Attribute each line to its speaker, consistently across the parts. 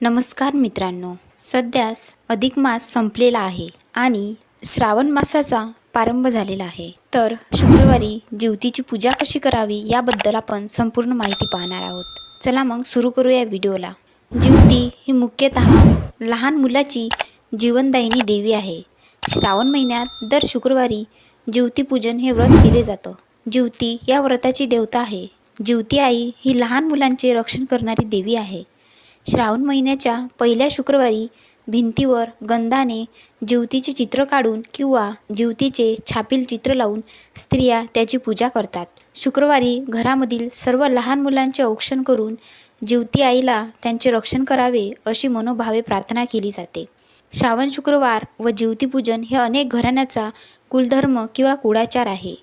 Speaker 1: नमस्कार मित्रांनो. सध्यास अधिक मास संपलेला आहे आणि श्रावण मासाचा प्रारंभ झालेला आहे. तर शुक्रवारी ज्योतीची पूजा कशी करावी याबद्दल आपण संपूर्ण माहिती पाहणार आहोत. चला मग सुरू करूया व्हिडिओला. ज्योती ही मुख्यतः लहान मुलाची जीवनदायिनी देवी आहे. श्रावण महिन्यात दर शुक्रवारी ज्योतिपूजन हे व्रत केले जातं. ज्योती या व्रताची देवता आहे. ज्योती आई ही लहान मुलांचे रक्षण करणारी देवी आहे. श्रावण महिन्याच्या पहिल्या शुक्रवारी भिंतीवर गंधाने जिवतीचे चित्र काढून किंवा जीवतीचे छापील चित्र लावून स्त्रिया त्याची पूजा करतात. शुक्रवारी घरामधील सर्व लहान मुलांचे औक्षण करून जीवती आईला त्यांचे रक्षण करावे अशी मनोभावे प्रार्थना केली जाते. श्रावण शुक्रवार व ज्योतिपूजन हे अनेक घराण्याचा कुलधर्म किंवा कुळाचार आहे.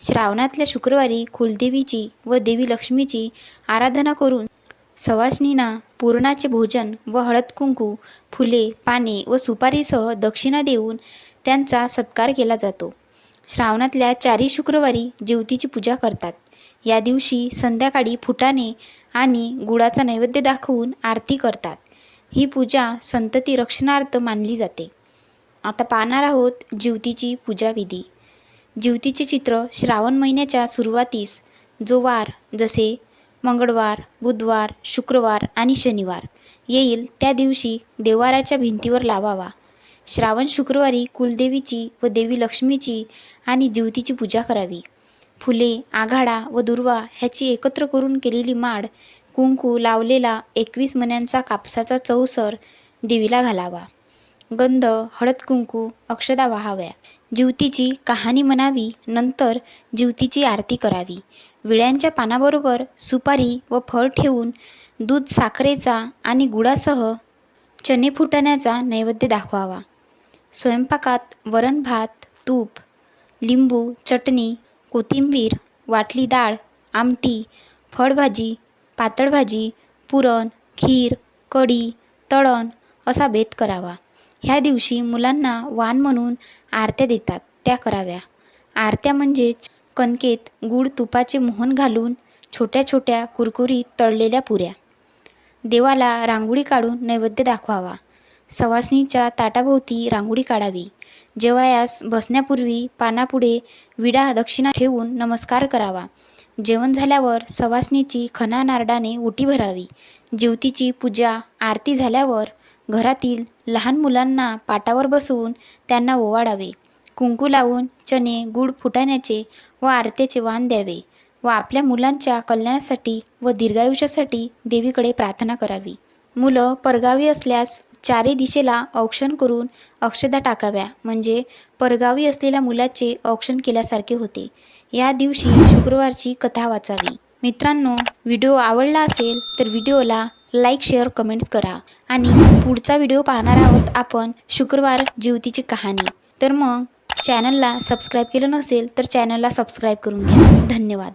Speaker 1: श्रावणातल्या शुक्रवारी कुलदेवीची व देवी लक्ष्मीची आराधना करून सवासनींना पुरणाचे भोजन व हळद कुंकू फुले पाने व सुपारीसह दक्षिणा देऊन त्यांचा सत्कार केला जातो. श्रावणातल्या चारी शुक्रवारी ज्योतीची पूजा करतात. या दिवशी संध्याकाळी फुटाणे आणि गुळाचा नैवेद्य दाखवून आरती करतात. ही पूजा संतती रक्षणार्थ मानली जाते. आता पाहणार आहोत जिवतीची पूजाविधी. जिवतीचे चित्र श्रावण महिन्याच्या सुरुवातीस जो वार जसे मंगळवार बुधवार शुक्रवार आणि शनिवार. येईल त्या दिवशी देवाराच्या भिंतीवर लावावा. श्रावण शुक्रवारी कुलदेवीची व देवी लक्ष्मीची आणि ज्योतीची पूजा करावी. फुले आघाडा व दुर्वा ह्याची एकत्र करून केलेली माळ कुंकू लावलेला एकवीस मण्यांचा कापसाचा चौसर देवीला घालावा. गंध हळद कुंकू अक्षदा वाहाव्या. जिवतीची कहाणी म्हणावी नंतर जिवतीची आरती करावी. विळ्यांच्या पानाबरोबर सुपारी व फळ ठेवून दूध साखरेचा आणि गुळासह चणे फुटण्याचा नैवेद्य दाखवावा. स्वयंपाकात वरण भात तूप लिंबू चटणी कोथिंबीर वाटली डाळ आमटी फळभाजी पातळभाजी पुरण खीर कढी तळण असा बेत करावा. ह्या दिवशी मुलांना वाण म्हणून आरत्या देतात त्या कराव्या. आरत्या म्हणजेच कणकेत गूळ तुपाचे मोहन घालून छोट्या छोट्या कुरकुरीत तळलेल्या पुऱ्या. देवाला रांगोळी काढून नैवेद्य दाखवावा. सवासणीच्या ताटाभोवती रांगोळी काढावी. जेवायास बसण्यापूर्वी पानापुढे विडा दक्षिणा ठेवून नमस्कार करावा. जेवण झाल्यावर सवासणीची खना नारडाने उटी भरावी. ज्योतीची पूजा आरती झाल्यावर घरातील लहान मुलांना पाटावर बसवून त्यांना ओवाळावे कुंकू लावून चणे गुळ फुटाण्याचे व आरत्याचे वाण द्यावे व आपल्या मुलांच्या कल्याणासाठी व दीर्घायुष्यासाठी देवीकडे प्रार्थना करावी. मुलं परगावी असल्यास चारी दिशेला औक्षण करून अक्षदा टाकाव्या. म्हणजे परगावी असलेल्या मुलाचे औक्षण केल्यासारखे होते. या दिवशी शुक्रवारची कथा वाचावी. मित्रांनो व्हिडिओ आवडला असेल तर व्हिडिओला लाईक शेअर कमेंट्स करा. आणि पुढचा व्हिडिओ पाहणार आहोत आपण शुक्रवार जीवतीची कहाणी. तर मग चॅनलला सबस्क्राईब केलं नसेल तर चॅनलला सबस्क्राईब करून घ्या. धन्यवाद.